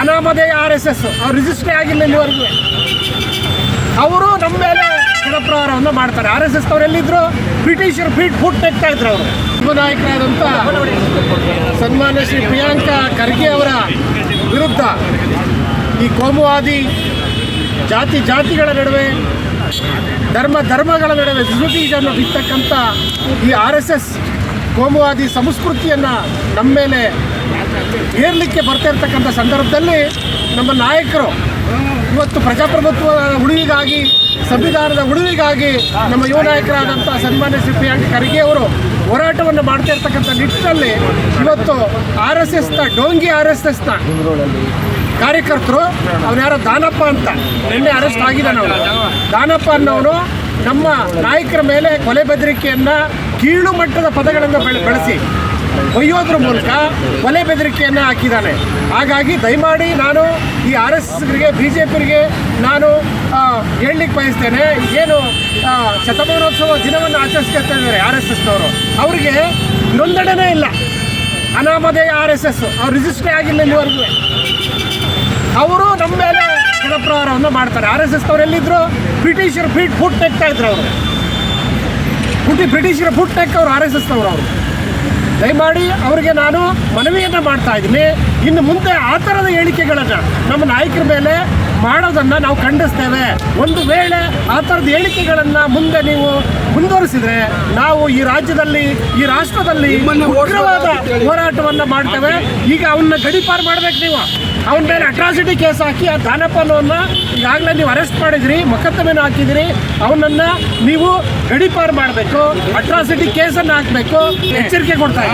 ಅನಾಮಧೇಯ R S S. ಅವ್ರು ರಿಜಿಸ್ಟ್ರೇ ಆಗಿಲ್ಲ ಇಲ್ಲಿವರೆಗೂ. ಅವರು ನಮ್ಮ ಮೇಲೆ ಗಣಪ್ರಹಾರವನ್ನು ಮಾಡ್ತಾರೆ. ಆರ್ ಎಸ್ ಎಸ್ ಅವ್ರು ಎಲ್ಲಿದ್ರು? ಬ್ರಿಟಿಷರು ಫೀಟ್ ಫುಟ್ ತೆಗ್ತಾ ಇದ್ರು ಅವರು. ನಾಯಕರಾದಂಥ ಸನ್ಮಾನ್ಯ ಶ್ರೀ ಪ್ರಿಯಾಂಕಾ ಖರ್ಗೆ ಅವರ ವಿರುದ್ಧ ಈ ಕೋಮುವಾದಿ ಜಾತಿ ಜಾತಿಗಳ ನಡುವೆ, ಧರ್ಮ ಧರ್ಮಗಳ ನಡುವೆ ವಿಸುಟೀಜನ್ನು ಬಿತ್ತಕ್ಕಂಥ ಈ ಆರ್ ಎಸ್ ಎಸ್ ಕೋಮುವಾದಿ ಸಂಸ್ಕೃತಿಯನ್ನು ನಮ್ಮ ಮೇಲೆ ಹೇರಲಿಕ್ಕೆ ಬರ್ತಾ ಇರ್ತಕ್ಕಂಥ ಸಂದರ್ಭದಲ್ಲಿ ನಮ್ಮ ನಾಯಕರು ಇವತ್ತು ಪ್ರಜಾಪ್ರಭುತ್ವ ಉಳಿವಿಗಾಗಿ ಸಂವಿಧಾನದ ಉಳಿವಿಗಾಗಿ ನಮ್ಮ ಯುವ ನಾಯಕರಾದಂಥ ಸನ್ಮಾನ್ಯ ಶ್ರೀ ಪ್ರಿಯಾಂಕ್ ಖರ್ಗೆ ಅವರು ಹೋರಾಟವನ್ನು ಮಾಡ್ತಾ ಇರ್ತಕ್ಕಂಥ ನಿಟ್ಟಿನಲ್ಲಿ ಇವತ್ತು ಆರ್ ಎಸ್ ಎಸ್ನ ಡೋಂಗಿ ಆರ್ ಎಸ್ ಎಸ್ನ ಕಾರ್ಯಕರ್ತರು ಅವ್ರು ಯಾರೋ ದಾನಪ್ಪ ಅಂತ ನಿನ್ನೆ ಅರೆಸ್ಟ್ ಆಗಿದ್ದಾನೆ ಅವನು. ದಾನಪ್ಪ ಅನ್ನೋನು ನಮ್ಮ ನಾಯಕರ ಮೇಲೆ ಕೊಲೆ ಬೆದರಿಕೆಯನ್ನು ಕೀಳು ಮಟ್ಟದ ಪದಗಳನ್ನು ಬೆಳೆ, ಬಳಸಿ ಒಯ್ಯೋದ್ರ ಮೂಲಕ ಒಲೆ ಬೆದರಿಕೆಯನ್ನು ಹಾಕಿದ್ದಾನೆ. ಹಾಗಾಗಿ ದಯಮಾಡಿ ನಾನು ಈ ಆರ್ ಎಸ್ ಎಸ್ಗೆ, ಬಿ ಜೆ ಪಿಗೆ ನಾನು ಹೇಳಲಿಕ್ಕೆ ಬಯಸ್ತೇನೆ. ಏನು ಶತಮಾನೋತ್ಸವ ದಿನವನ್ನು ಆಚರಿಸ್ಕೊಳ್ತಾ ಇದ್ದಾರೆ ಆರ್ ಎಸ್ ಎಸ್ನವರು. ಅವರಿಗೆ ನೋಂದಣಿನೇ ಇಲ್ಲ. ಅನಾಮಧೇಯ ಆರ್ ಎಸ್ ಎಸ್. ಅವ್ರು ರಿಜಿಸ್ಟ್ರೇ ಆಗಿಲ್ಲ ಇಲ್ಲಿವರೆಗೂ. ಅವರು ನಮ್ಮ ಮೇಲೆ ಜನಪ್ರಹಾರವನ್ನು ಮಾಡ್ತಾರೆ. ಆರ್ ಎಸ್ ಎಸ್ ಅವ್ರು ಎಲ್ಲಿದ್ರು? ಬ್ರಿಟಿಷರು ಫೀಟ್, ಫುಟ್ ತೆಗ್ತಾ ಇದ್ರು ಅವರು. ಬ್ರಿಟಿಷರು ಫುಟ್ ತೆಕ್ಕ ಅವರು ಆರ್ ಎಸ್ ಎಸ್ ಅವರು ಅವರು. ದಯಮಾಡಿ ಅವರಿಗೆ ನಾನು ಮನವಿಯನ್ನು ಮಾಡ್ತಾ ಇದ್ದೀನಿ. ಇನ್ನು ಮುಂದೆ ಆ ಥರದ ಹೇಳಿಕೆಗಳನ್ನು ನಮ್ಮ ನಾಯಕರ ಮೇಲೆ ಮಾಡೋದನ್ನು ನಾವು ಖಂಡಿಸ್ತೇವೆ. ಒಂದು ವೇಳೆ ಆ ಥರದ ಹೇಳಿಕೆಗಳನ್ನು ಮುಂದೆ ನೀವು ಮುಂದುವರಿಸಿದ್ರೆ ನಾವು ಈ ರಾಜ್ಯದಲ್ಲಿ ಈ ರಾಷ್ಟ್ರದಲ್ಲಿ ಉಗ್ರವಾದ ಹೋರಾಟವನ್ನು ಮಾಡ್ತೇವೆ. ಈಗ ಅವನ್ನ ಗಡಿಪಾರು ಮಾಡ್ಬೇಕು ನೀವು. ಅವನ ಮೇಲೆ ಅಟ್ರಾಸಿಟಿ ಕೇಸ್ ಹಾಕಿ ಆ ದಾನಪ್ಪನವನ್ನ ಈಗಾಗಲೇ ನೀವು ಅರೆಸ್ಟ್ ಮಾಡಿದಿರಿ ಮೊಕದ್ದಮೆನ ಹಾಕಿದಿರಿ. ಅವನನ್ನ ನೀವು ಗಡಿಪಾರು ಮಾಡಬೇಕು ಅಟ್ರಾಸಿಟಿ ಕೇಸನ್ನು ಹಾಕಬೇಕು ಎಚ್ಚರಿಕೆ ಕೊಡ್ತಾ